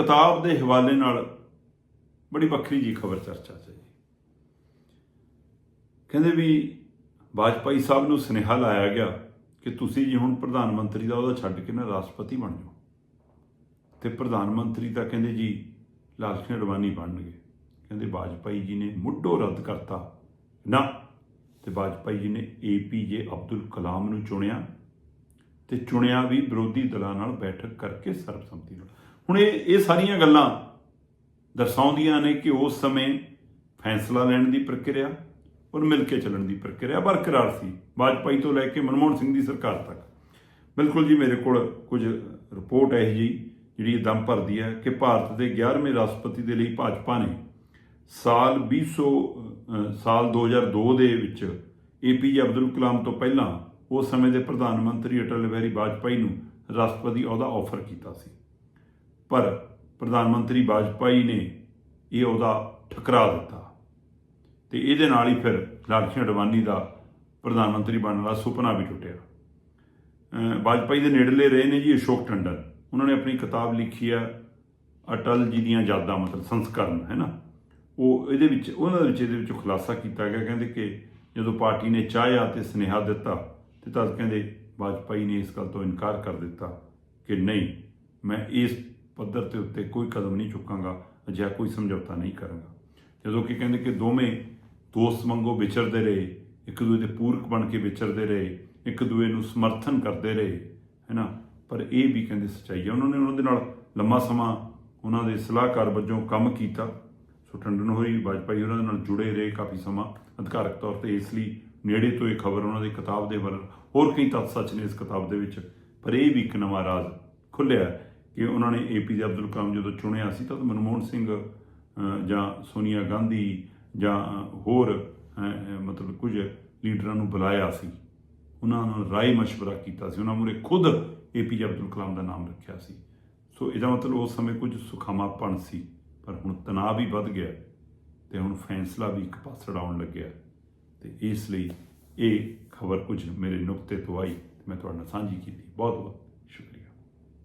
ਕਿਤਾਬ ਦੇ ਹਵਾਲੇ ਨਾਲ ਬੜੀ ਵੱਖਰੀ ਜੀ ਖਬਰ ਚਰਚਾ 'ਚ ਜੀ ਕਹਿੰਦੇ ਵੀ ਵਾਜਪਾਈ ਸਾਹਿਬ ਨੂੰ ਸੁਨੇਹਾ ਲਾਇਆ ਗਿਆ ਕਿ ਤੁਸੀਂ ਜੀ ਹੁਣ ਪ੍ਰਧਾਨ ਮੰਤਰੀ ਦਾ ਉਹਦਾ ਛੱਡ ਕੇ ਨਾ ਰਾਸ਼ਟਰਪਤੀ ਬਣ ਜਾਓ। ਤੇ ਪ੍ਰਧਾਨ ਮੰਤਰੀ ਤਾਂ ਕਹਿੰਦੇ ਜੀ ਲਾਲ ਕ੍ਰਿਸ਼ਨ ਅਡਵਾਨੀ ਬਣਨਗੇ। ਕਹਿੰਦੇ ਵਾਜਪਾਈ ਜੀ ਨੇ ਮੁੱਢੋਂ ਰੱਦ ਕਰਤਾ ਨਾ। ਤੇ ਵਾਜਪਾਈ ਜੀ ਨੇ ਏਪੀਜੇ ਅਬਦੁਲ ਕਲਾਮ ਨੂੰ ਚੁਣਿਆ ਤੇ ਚੁਣਿਆ ਵੀ ਵਿਰੋਧੀ ਦਲਾਂ ਨਾਲ ਬੈਠਕ ਕਰਕੇ ਸਰਬਸੰਮਤੀ ਨਾਲ। ਹੁਣ ਇਹ ਇਹ ਸਾਰੀਆਂ ਗੱਲਾਂ ਦਰਸਾਉਂਦੀਆਂ ਨੇ ਕਿ ਉਸ ਸਮੇਂ ਫੈਸਲਾ ਲੈਣ ਦੀ ਪ੍ਰਕਿਰਿਆ ਔਰ ਮਿਲ ਕੇ ਚੱਲਣ ਦੀ ਪ੍ਰਕਿਰਿਆ ਬਰਕਰਾਰ ਸੀ ਵਾਜਪਾਈ ਤੋਂ ਲੈ ਕੇ ਮਨਮੋਹਨ ਸਿੰਘ ਦੀ ਸਰਕਾਰ ਤੱਕ। ਬਿਲਕੁਲ ਜੀ ਮੇਰੇ ਕੋਲ ਕੁਝ ਰਿਪੋਰਟ ਹੈ ਜੀ ਜਿਹੜੀ ਦਮ ਭਰਦੀ ਹੈ ਕਿ ਭਾਰਤ ਦੇ 11ਵੇਂ ਰਾਸ਼ਟਰਪਤੀ ਦੇ ਲਈ ਭਾਜਪਾ ਨੇ ਸਾਲ 200 ਅਹ, ਸਾਲ 2002 ਦੇ ਵਿੱਚ ਏਪੀਜੇ ਅਬਦੁਲ ਕਲਾਮ ਤੋਂ ਪਹਿਲਾਂ ਉਸ ਸਮੇਂ ਦੇ ਪ੍ਰਧਾਨ ਮੰਤਰੀ ਅਟਲ ਬਿਹਾਰੀ ਵਾਜਪਾਈ ਨੂੰ ਰਾਸ਼ਟਰਪਤੀ ਅਹੁਦਾ ਆਫਰ ਕੀਤਾ ਸੀ। ਪਰ ਪ੍ਰਧਾਨ ਮੰਤਰੀ ਵਾਜਪਾਈ ਨੇ ਇਹ ਉਹਦਾ ਠਕਰਾ ਦਿੱਤਾ। ਤੇ ਇਹਦੇ ਨਾਲ ਹੀ ਫਿਰ ਲਾਲ ਕ੍ਰਿਸ਼ਨ ਅਡਵਾਨੀ ਦਾ ਪ੍ਰਧਾਨ ਮੰਤਰੀ ਬਣਨ ਦਾ ਸੁਪਨਾ ਵੀ ਟੁੱਟਿਆ। ਵਾਜਪਾਈ ਦੇ ਨੇੜਲੇ ਰਹੇ ਨੇ ਜੀ ਅਸ਼ੋਕ ਟੰਡਨ। ਉਹਨਾਂ ਨੇ ਆਪਣੀ ਕਿਤਾਬ ਲਿਖੀ ਹੈ ਅਟਲ ਜੀ ਦੀਆਂ ਯਾਦਾਂ, ਮਤਲਬ ਸੰਸਕਰਨ, ਹੈ ਨਾ? ਉਹ ਇਹਦੇ ਵਿੱਚ, ਉਹਨਾਂ ਦੇ ਵਿੱਚ ਇਹਦੇ ਵਿੱਚ ਖੁਲਾਸਾ ਕੀਤਾ ਗਿਆ। ਕਹਿੰਦੇ ਕਿ ਜਦੋਂ ਪਾਰਟੀ ਨੇ ਚਾਹਿਆ ਤੇ ਸੁਨੇਹਾ ਦਿੱਤਾ, ਤੇ ਤਦ ਕਹਿੰਦੇ ਵਾਜਪਾਈ ਨੇ ਇਸ ਗੱਲ ਤੋਂ ਇਨਕਾਰ ਕਰ ਦਿੱਤਾ ਕਿ ਨਹੀਂ, ਮੈਂ ਇਸ ਪੱਧਰ ਤੇ ਉੱਤੇ ਕੋਈ ਕਦਮ ਨਹੀਂ ਚੁੱਕਾਂਗਾ, ਅਜਿਹਾ ਕੋਈ ਸਮਝੌਤਾ ਨਹੀਂ ਕਰਾਂਗਾ। ਜਦੋਂ ਕਿ ਕਹਿੰਦੇ ਕਿ ਦੋਵੇਂ ਦੋਸਤ ਮੰਗੋ ਵਿਚਰਦੇ ਰਹੇ, ਇੱਕ ਦੂਜੇ ਦੇ ਪੂਰਕ ਬਣ ਕੇ ਵਿਚਰਦੇ ਰਹੇ, ਇੱਕ ਦੂਜੇ ਨੂੰ ਸਮਰਥਨ ਕਰਦੇ ਰਹੇ, ਹੈਨਾ? ਪਰ ਇਹ ਵੀ ਕਹਿੰਦੇ ਸੱਚਾਈ ਹੈ ਉਹਨਾਂ ਨੇ ਉਹਨਾਂ ਦੇ ਨਾਲ ਲੰਮਾ ਸਮਾਂ ਉਹਨਾਂ ਦੇ ਸਲਾਹਕਾਰ ਵਜੋਂ ਕੰਮ ਕੀਤਾ। ਸੋ ਟੰਡਨ ਹੋਈ ਵਾਜਪਾਈ ਉਹਨਾਂ ਦੇ ਨਾਲ ਜੁੜੇ ਰਹੇ ਕਾਫੀ ਸਮਾਂ। ਅਧਿਕਾਰਕ ਤੌਰ ਤੇ ਇਸ ਲਈ ਨੇੜੇ ਤੋਂ ਇਹ ਖਬਰ ਉਹਨਾਂ ਦੀ ਕਿਤਾਬ ਦੇ ਵੱਲ ਹੋਰ ਕਈ ਤੱਥ ਸੱਚ ਨੇ ਇਸ ਕਿਤਾਬ ਦੇ ਵਿੱਚ। ਪਰ ਇਹ ਵੀ ਇੱਕ ਨਵਾਂ ਰਾਜ਼ ਖੁੱਲਿਆ ਕਿ ਉਹਨਾਂ ਨੇ ਏਪੀਜੇ ਅਬਦੁਲ ਕਲਾਮ ਜਦੋਂ ਚੁਣਿਆ ਸੀ ਤਾਂ ਮਨਮੋਹਨ ਸਿੰਘ ਅਹ, ਜਾਂ ਸੋਨੀਆ ਗਾਂਧੀ ਜਾਂ ਹੋਰ ਅਹ, ਅਹ, ਮਤਲਬ ਕੁਝ ਲੀਡਰਾਂ ਨੂੰ ਬੁਲਾਇਆ ਸੀ ਉਹਨਾਂ ਨਾਲ ਰਾਏ مشورہ ਕੀਤਾ ਸੀ ਉਹਨਾਂ ਮੂਰੇ ਖੁਦ ਏਪੀਜੇ ਅਬਦੁਲ ਕਲਾਮ ਦਾ ਨਾਮ ਰੱਖਿਆ ਸੀ ਸੋ ਇਹਦਾ ਮਤਲਬ ਉਸ ਸਮੇਂ ਕੁਝ ਸੁਖਾਮਾਪਣ ਸੀ ਪਰ ਹੁਣ ਤਣਾਅ ਵੀ ਵੱਧ ਗਿਆ ਤੇ ਹੁਣ ਫੈਸਲਾ ਵੀ ਇੱਕ ਪਾਸੜ ਆਉਣ ਲੱਗਿਆ ਤੇ ਇਸ ਲਈ ਇਹ ਖਬਰ ਕੁਝ ਮੇਰੇ ਨੁਕਤੇ ਤੋਂ ਆਈ ਤੇ ਮੈਂ ਤੁਹਾਡੇ ਨਾਲ ਸਾਂਝੀ ਕੀਤੀ ਬਹੁਤ ਬਹੁਤ